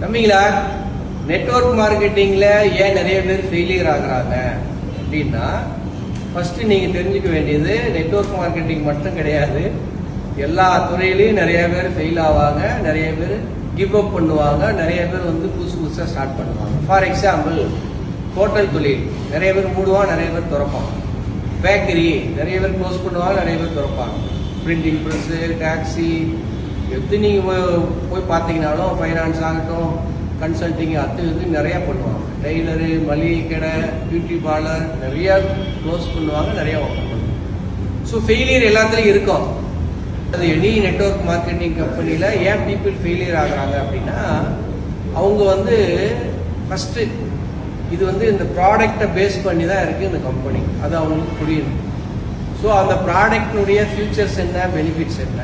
தம்பிங்களா network மார்க்கெட்டிங்கில் ஏன் நிறைய பேர் ஃபெயிலியர் ஆகுறாங்க அப்படின்னா ஃபஸ்ட்டு நீங்கள் தெரிஞ்சுக்க வேண்டியது நெட்வொர்க் மார்க்கெட்டிங் மட்டும் கிடையாது. எல்லா துறையிலையும் நிறைய பேர் ஃபெயில் ஆவாங்க நிறைய பேர் கிவ் அப் பண்ணுவாங்க நிறைய பேர் வந்து புதுசு புதுசாக ஸ்டார்ட் பண்ணுவாங்க. ஃபார் எக்ஸாம்பிள் ஹோட்டல் தொழில் நிறைய பேர் மூடுவான் நிறைய பேர் திறப்பான் பேக்கரி நிறைய பேர் க்ளோஸ் பண்ணுவாங்க நிறைய பேர் திறப்பாங்க. பிரிண்டிங் ப்ரெஸ்ஸு டாக்ஸி எது நீங்கள் போய் பார்த்தீங்கனாலும் ஃபைனான்ஸ் ஆகட்டும் கன்சல்டிங் அது இது நிறையா பண்ணுவாங்க. டெய்லரு மளிகை கடை பியூட்டி பார்லர் நிறையா க்ளோஸ் பண்ணுவாங்க நிறையா ஓப்பன் பண்ணுவாங்க. ஸோ ஃபெயிலியர் எல்லாத்துலேயும் இருக்கும். அது எனி நெட்வொர்க் மார்க்கெட்டிங் கம்பெனியில் ஏன் பீப்புள் ஃபெயிலியர் ஆகுறாங்க அப்படின்னா அவங்க வந்து ஃபஸ்ட்டு இது வந்து இந்த ப்ராடக்டை பேஸ் பண்ணி தான் இருக்குது இந்த கம்பெனி அது அவங்களுக்கு புரியணும் ஸோ அந்த ப்ராடக்டினுடைய ஃபியூச்சர்ஸ் என்ன பெனிஃபிட்ஸ் என்ன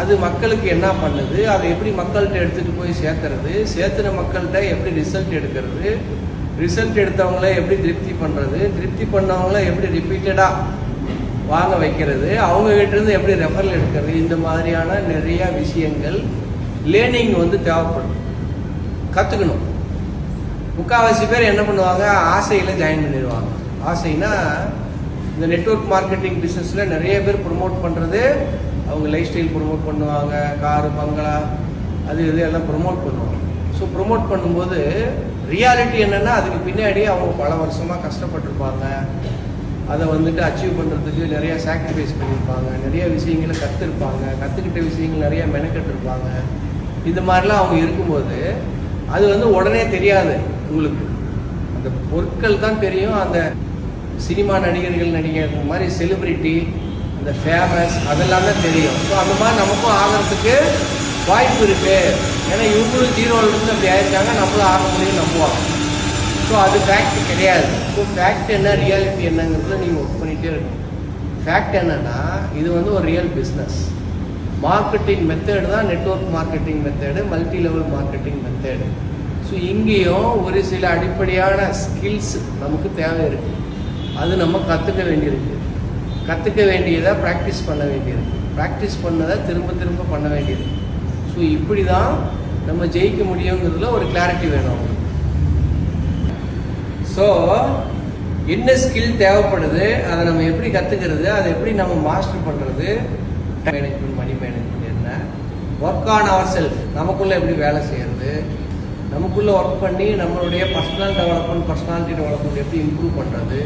அது மக்களுக்கு என்ன பண்ணுது? அதை எப்படி மக்கள்கிட்ட எடுத்துகிட்டு போய் சேர்த்துறது சேர்த்துன மக்கள்கிட்ட எப்படி ரிசல்ட் எடுக்கிறது? ரிசல்ட் எடுத்தவங்கள எப்படி திருப்தி பண்ணுறது திருப்தி பண்ணவங்கள எப்படி ரிப்பீட்டடாக வாங்க வைக்கிறது? அவங்க எப்படி ரெஃபரல் எடுக்கிறது? இந்த மாதிரியான நிறைய விஷயங்கள் லேர்னிங் வந்து தேவைப்படும். கற்றுக்கணும் முக்கால்வாசி பேர் என்ன பண்ணுவாங்க? ஆசையில் ஜாயின் பண்ணிடுவாங்க. ஆசைனா இந்த நெட்வொர்க் மார்க்கெட்டிங் பிஸ்னஸில் நிறைய பேர் ப்ரொமோட் பண்ணுறது அவங்க லைஃப் ஸ்டைல் ப்ரொமோட் பண்ணுவாங்க காரு பங்களா அது இது எல்லாம் ப்ரொமோட் பண்ணுவாங்க. ஸோ ப்ரொமோட் பண்ணும்போது ரியாலிட்டி என்னென்னா அதுக்கு பின்னாடி அவங்க பல வருஷமாக கஷ்டப்பட்டிருப்பாங்க. அதை வந்துட்டு அச்சீவ் பண்ணுறதுக்கு நிறைய சாக்ரிஃபைஸ் பண்ணியிருப்பாங்க. நிறைய விஷயங்களை கற்றுருப்பாங்க கற்றுக்கிட்ட விஷயங்கள் நிறையா மெனக்கெட்டுருப்பாங்க. இந்த மாதிரிலாம் அவங்க இருக்கும்போது அது வந்து உடனே தெரியாது உங்களுக்கு. அந்த பொருட்கள் தான் தெரியும். அந்த சினிமா நடிகர்கள் நடிகர் மாதிரி செலிப்ரிட்டி இந்த ஃபேமஸ் அதெல்லாமே தெரியும். ஸோ அந்த மாதிரி நமக்கும் ஆகிறதுக்கு வாய்ப்பு இருக்குது ஏன்னா இவங்களும் ஜீரோலேருந்து அப்படி ஆயிருக்காங்க நம்மளும் ஆக முடியும் நம்புவாங்க. ஸோ அது ஃபேக்ட் கிடையாது. ஸோ ஃபேக்ட் என்ன ரியாலிட்டி என்னங்கிறத நீங்கள் ஒர்க் பண்ணிகிட்டே இருக்கணும். ஃபேக்ட் என்னன்னா இது வந்து ஒரு ரியல் பிஸ்னஸ் மார்க்கெட்டிங் மெத்தேடு தான் network marketing method multi level marketing method so இங்கேயும் ஒரு சில அடிப்படையான ஸ்கில்ஸ் நமக்கு தேவை இருக்குது அது நம்ம கற்றுக்க வேண்டியிருக்கு. கற்றுக்க வேண்டியதை ப்ராக்டிஸ் பண்ண வேண்டியது. ப்ராக்டிஸ் பண்ணதை திரும்ப திரும்ப பண்ண வேண்டியது. ஸோ இப்படி தான் நம்ம ஜெயிக்க முடியுங்கிறதுல ஒரு கிளாரிட்டி வேணும் அவங்களுக்கு. ஸோ என்ன ஸ்கில் தேவைப்படுது அதை நம்ம எப்படி கற்றுக்கிறது அதை எப்படி நம்ம மாஸ்டர் பண்ணுறது மேனேஜ்மெண்ட் மணி மேனேஜ்மெண்ட் என்ன? ஒர்க் ஆன் அவர் செல்ஃப் நமக்குள்ளே எப்படி வேலை செய்கிறது நமக்குள்ளே ஒர்க் பண்ணி நம்மளுடைய பர்சனல் டெவலப்மெண்ட் பர்சனாலிட்டி டெவலப்மெண்ட் எப்படி இம்ப்ரூவ் பண்ணுறது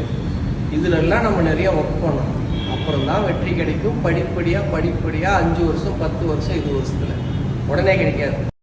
இதுலெல்லாம் நம்ம நிறைய ஒர்க் பண்ணணும். அப்புறம் தான் வெற்றி கிடைக்கும். படிப்படியாக படிப்படியாக அஞ்சு வருஷம் பத்து வருஷம் இருபது வருஷத்தில். உடனே கிடைக்காது.